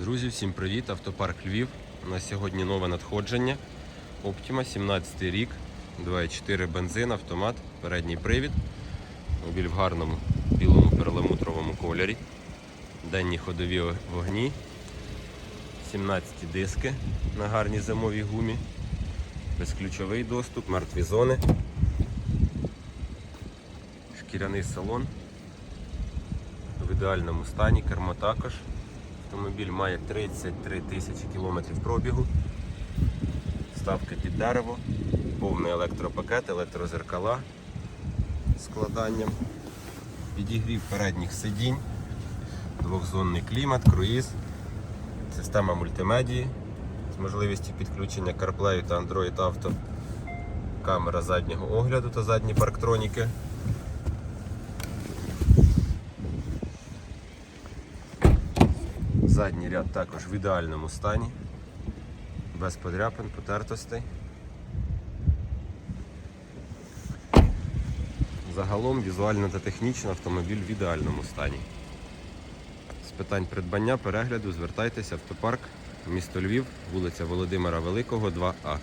Друзі, всім привіт! Автопарк Львів. У нас сьогодні нове надходження. Optima, 17 рік, 2.4 бензин, автомат, передній привід. Мобіль в гарному білому перламутровому кольорі. Денні ходові вогні. 17 диски на гарній зимовій гумі. Безключовий доступ, мертві зони. Шкіряний салон в ідеальному стані, кермо також. Автомобіль має 33 тисячі кілометрів пробігу. Ставки під дерево, повний електропакет, електрозеркала з складанням, підігрів передніх сидінь, двохзонний клімат, круїз, система мультимедії з можливістю підключення CarPlay та Android Auto, камера заднього огляду та задні парктроніки. Задній ряд також в ідеальному стані, без подряпин, потертостей. Загалом візуально та технічно автомобіль в ідеальному стані. З питань придбання, перегляду звертайтеся в автопарк, місто Львів, вулиця Володимира Великого, 2А.